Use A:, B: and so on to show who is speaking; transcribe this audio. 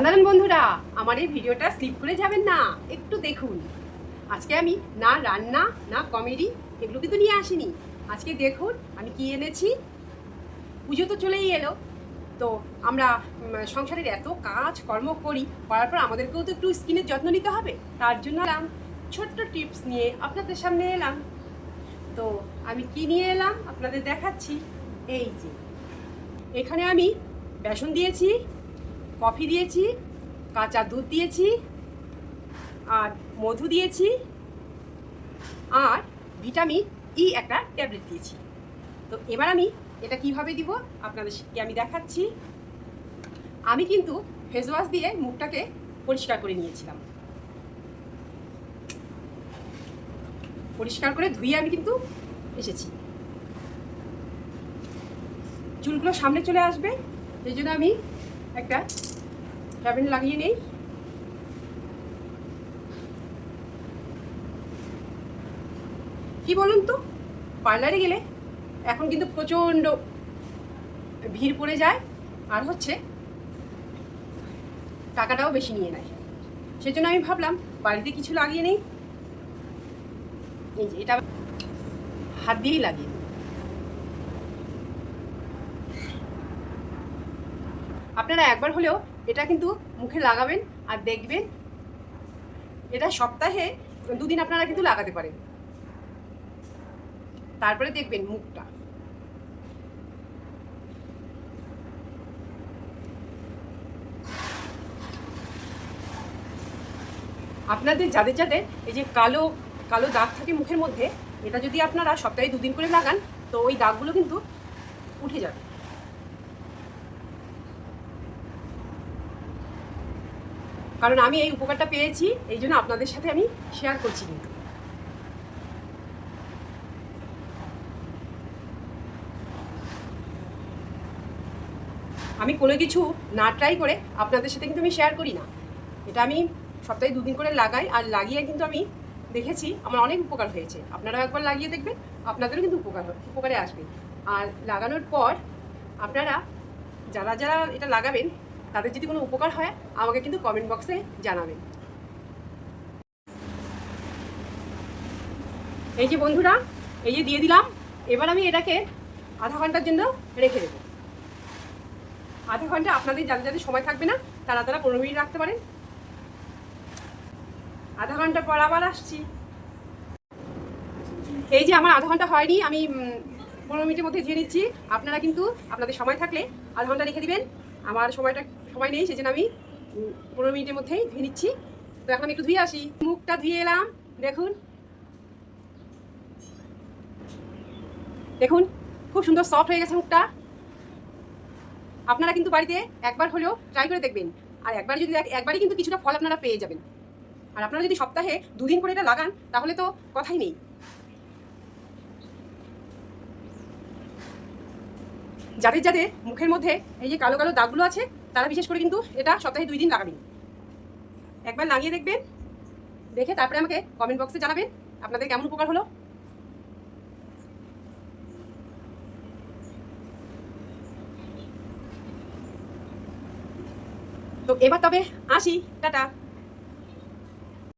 A: জানালেন বন্ধুরা, আমার এই ভিডিওটা স্লিপ করে যাবেন না। একটু দেখুন। আজকে আমি না রান্না, না কমেডি এগুলো কিন্তু নিয়ে আসিনি। আজকে দেখুন, আমি কি এনেছি। পুজো তো চলেই এলো। তো আমরা সংসারের এত কাজ কর্ম করি, করার পর আমাদেরকেও তো একটু স্কিনের যত্ন নিতে হবে। তার জন্য এলাম, ছোট্ট টিপস নিয়ে আপনাদের সামনে এলাম। তো আমি কি নিয়ে এলাম? আপনাদের দেখাচ্ছি। এই যে, এখানে আমি বেসন দিয়েছি কফি দিয়েছি, কাঁচা দুধ দিয়েছি, আর মধু দিয়েছি, আর ভিটামিন ই একটা ট্যাবলেট দিয়েছি। তো এবার আমি এটা কীভাবে দিব আপনাদেরকে আমি দেখাচ্ছি। আমি কিন্তু ফেস ওয়াশ দিয়ে মুখটাকে পরিষ্কার করে নিয়েছিলাম। পরিষ্কার করে ধুয়ে আমি কিন্তু এসেছি। চুলগুলো সামনে চলে আসবে, সেই জন্য আমি একটা? ট্যাবলেট লাগিয়ে নেই? কি বলুন তো? পার্লারে গেলে এখন কিন্তু প্রচণ্ড ভিড় পড়ে যায়, আর হচ্ছে টাকাটাও বেশি নিয়ে নেয়। সেজন্য আমি ভাবলাম, বাড়িতে কিছু লাগিয়ে নেই। এটা হাত দিয়েই লাগিয়ে নিই। আপনারা একবার হলেও এটা কিন্তু মুখে লাগাবেন আর দেখবেন এটা সপ্তাহে দুদিন আপনারা কিন্তু লাগাতে পারেন। তারপরে দেখবেন মুখটা। আপনাদের যাদের যাদের এই যে কালো কালো দাগ থাকে মুখের মধ্যে, এটা যদি আপনারা সপ্তাহে দুদিন করে লাগান, তো ওই দাগগুলো কিন্তু উঠে যাবে। কারণ আমি এই উপকারটা পেয়েছি, এই জন্য আপনাদের সাথে আমি শেয়ার করছি কিন্তু। আমি কোনো কিছু না ট্রাই করে আপনাদের সাথে কিন্তু আমি শেয়ার করি না। এটা আমি সপ্তাহে দুদিন করে লাগাই, আর লাগিয়ে কিন্তু আমি দেখেছি আমার অনেক উপকার হয়েছে। আপনারাও একবার লাগিয়ে দেখবেন, আপনাদেরও কিন্তু উপকার উপকারে আসবে। আর লাগানোর পর আপনারা যারা যারা এটা লাগাবেন তাদের যদি কোনো উপকার হয়, আমাকে কিন্তু কমেন্ট বক্সে জানাবেন। এই যে বন্ধুরা, এই যে দিয়ে দিলাম, এবার আমি এটাকে আধা ঘণ্টার জন্য রেখে দেবো। আধা ঘণ্টা আপনাদের যাদের যাদের সময় থাকবে না, তারা তারা পনেরো মিনিট রাখতে পারেন। আধা ঘণ্টা পর আবার আসছি। এই যে আমার আধা ঘণ্টা হয়নি, আমি পনেরো মিনিটের মধ্যে ধুয়ে নিচ্ছি আপনারা কিন্তু, আপনাদের সময় থাকলে আধা ঘণ্টা রেখে দিবেন। আমার সময়টা, সময় নেই, সেজন্য আমি পনেরো মিনিটের মধ্যেই ধুয়ে নিচ্ছি। তো এখন একটু ধুয়ে আসি। মুখটা ধুয়ে এলাম, দেখুন। দেখুন, খুব সুন্দর সফট হয়ে গেছে মুখটা। আপনারা কিন্তু বাড়িতে একবার হলেও ট্রাই করে দেখবেন। আর একবার যদি একবারই কিন্তু কিছুটা ফল আপনারা পেয়ে যাবেন। আর আপনারা যদি সপ্তাহে দুদিন করে এটা লাগান, তাহলে তো কথাই নেই। যাদের যাদের মুখের মধ্যে এই যে কালো কালো দাগগুলো আছে, তারা বিশেষ করে কিন্তু এটা সপ্তাহে দুই দিন লাগাবেন। একবার লাগিয়ে দেখবেন, দেখে তারপরে আমাকে কমেন্ট বক্সে জানাবেন, আপনাদের কেমন উপকার হলো। তো এবার তবে আসি, টাটা।